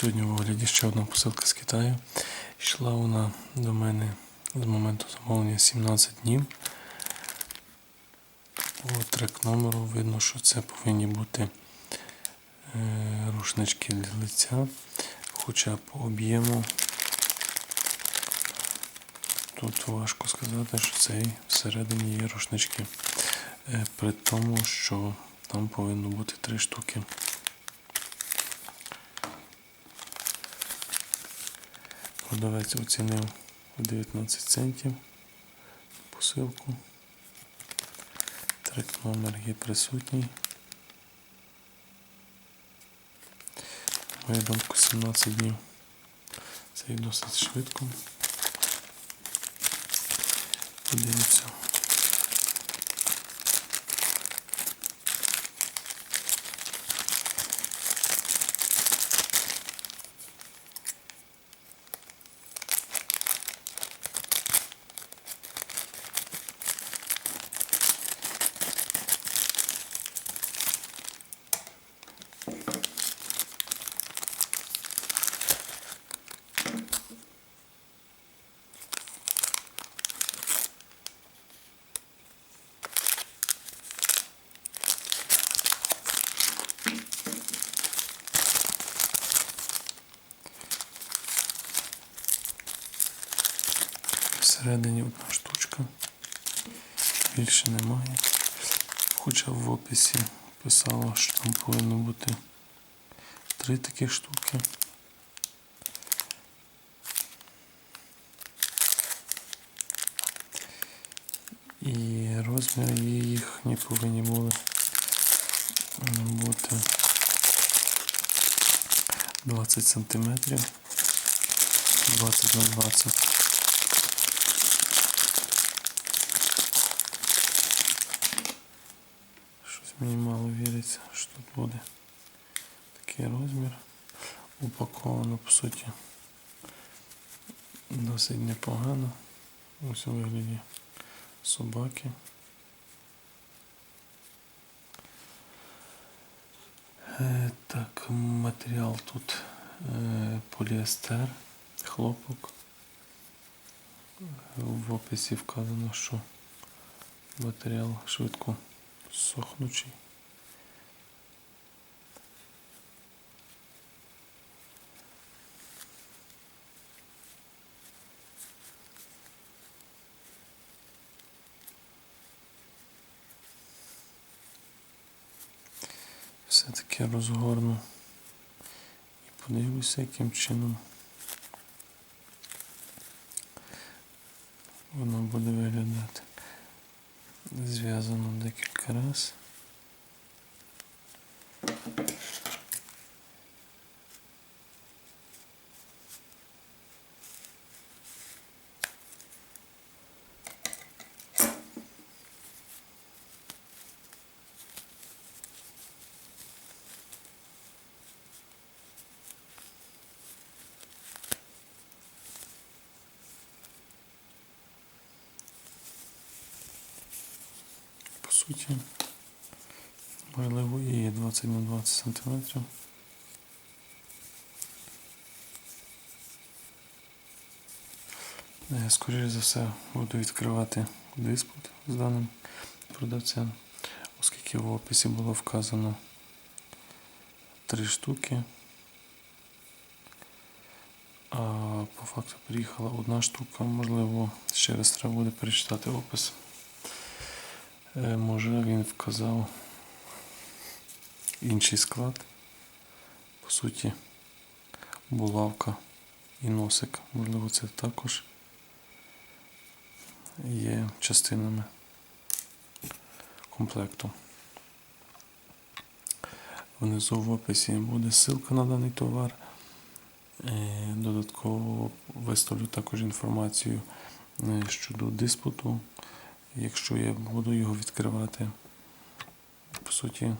Сьогодні в огляді ще одна посилка з Китаю. Йшла вона до мене з моменту замовлення 17 днів. По трек номеру видно, що це повинні бути е, рушнички для лиця. Хоча по об'єму тут важко сказати, що це всередині є рушнички. Е, При тому, що там повинно бути три штуки. Продавець оцінив 19 центів посилку. Трек номер є присутній. Мою думку 17 днів. Це і досить швидко. Подивіться. Всередині одна штучка. Більше немає. Хоча в описі писало, що там повинно бути три такі штуки. І розміри їхні повинні були бути 20 сантиметрів. 20 на 20. Мені мало віриться, що тут буде такий розмір. Упаковано, по суті, досить непогано. Ось у вигляді собаки. Е, Так, матеріал тут е, поліестер, хлопок. В описі вказано, що матеріал швидко сохнучий. Все-таки розгорну і подивлюся, яким чином воно буде виглядати. Desviar o nome daquele carança. Суті, можливо, і 20 на 20 сантиметрів. Е, Скоріше за все, буду відкривати диспут з даним продавцем, оскільки в описі було вказано три штуки. А по факту приїхала одна штука, можливо, ще раз треба буде перечитати опис. Е, Може він вказав інший склад. По суті, булавка і носик. Можливо, це також є частинами комплекту. Внизу в описі буде ссылка на даний товар. Е, Додатково виставлю також інформацію е, щодо диспуту. Якщо я буду його відкривати, по суті,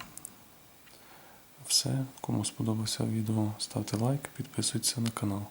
все. Кому сподобався відео, ставте лайк, підписуйтесь на канал.